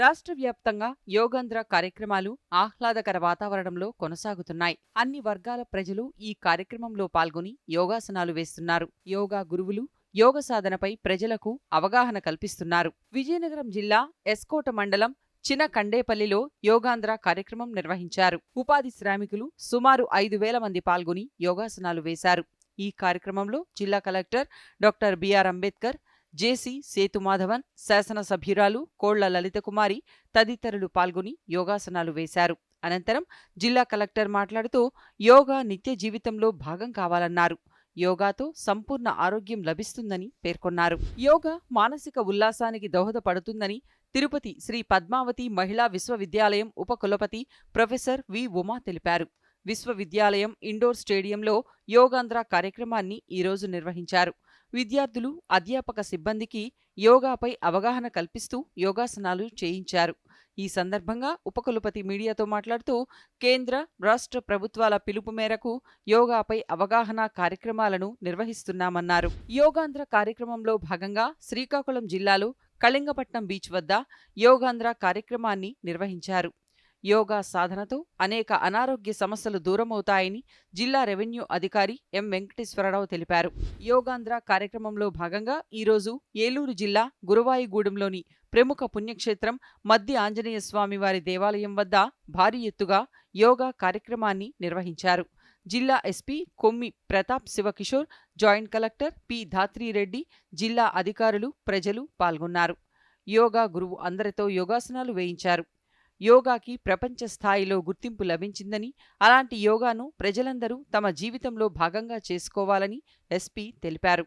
రాష్ట్ర వ్యాప్తంగా యోగాంధ్ర కార్యక్రమాలు ఆహ్లాదకర వాతావరణంలో కొనసాగుతున్నాయి. అన్ని వర్గాల ప్రజలు ఈ కార్యక్రమంలో పాల్గొని యోగాసనాలు వేస్తున్నారు. యోగా గురువులు యోగ సాధనపై ప్రజలకు అవగాహన కల్పిస్తున్నారు. విజయనగరం జిల్లా ఎస్కోట మండలం చిన కండేపల్లిలో యోగాంధ్ర కార్యక్రమం నిర్వహించారు. ఉపాధి శ్రామికులు సుమారు ఐదు వేల మంది పాల్గొని యోగాసనాలు వేశారు. ఈ కార్యక్రమంలో జిల్లా collector doctor BR Ambedkar JC Sethumadhavan శాసనసభ్యురాలు కోళ్ళ లలితకుమారి తదితరులు పాల్గొని యోగాసనాలు వేశారు. అనంతరం జిల్లా కలెక్టర్ మాట్లాడుతూ యోగా నిత్య జీవితంలో భాగం కావాలన్నారు. యోగాతో సంపూర్ణ ఆరోగ్యం లభిస్తుందని పేర్కొన్నారు. యోగా మానసిక ఉల్లాసానికి దోహదపడుతుందని తిరుపతి శ్రీ పద్మావతి మహిళా విశ్వవిద్యాలయం ఉపకులపతి ప్రొఫెసర్ వి. ఉమా తెలిపారు. విశ్వవిద్యాలయం ఇండోర్ స్టేడియంలో యోగాంధ్ర కార్యక్రమాన్ని ఈరోజు నిర్వహించారు. విద్యార్థులు అధ్యాపక సిబ్బందికి యోగాపై అవగాహన కల్పిస్తూ యోగాసనాలు చేయించారు. ఈ సందర్భంగా ఉపకులపతి మీడియాతో మాట్లాడుతూ కేంద్ర రాష్ట్ర ప్రభుత్వాల పిలుపు మేరకు యోగాపై అవగాహన కార్యక్రమాలను నిర్వహిస్తున్నామన్నారు. యోగాంధ్ర కార్యక్రమంలో భాగంగా శ్రీకాకుళం జిల్లాలో కళింగపట్నం బీచ్ వద్ద యోగాంధ్ర కార్యక్రమాన్ని నిర్వహించారు. యోగా సాధనతో అనేక అనారోగ్య సమస్యలు దూరమవుతాయని జిల్లా రెవెన్యూ అధికారి ఎం వెంకటేశ్వరరావు తెలిపారు. యోగాంధ్ర కార్యక్రమంలో భాగంగా ఈరోజు ఏలూరు జిల్లా గురువాయిగూడెంలోని ప్రముఖ పుణ్యక్షేత్రం మద్ది ఆంజనేయ స్వామివారి దేవాలయం వద్ద భారీ ఎత్తుగా యోగా కార్యక్రమాన్ని నిర్వహించారు. జిల్లా SP Kommi Pratap Shivakishore joint collector P Dhatri Reddy జిల్లా అధికారులు ప్రజలు పాల్గొన్నారు. యోగా గురువు అందరితో యోగాసనాలు వేయించారు. యోగాకి ప్రపంచ స్థాయిలో గుర్తింపు లభించిందని అలాంటి యోగాను ప్రజలందరూ తమ జీవితంలో భాగంగా చేసుకోవాలని ఎస్పీ తెలిపారు.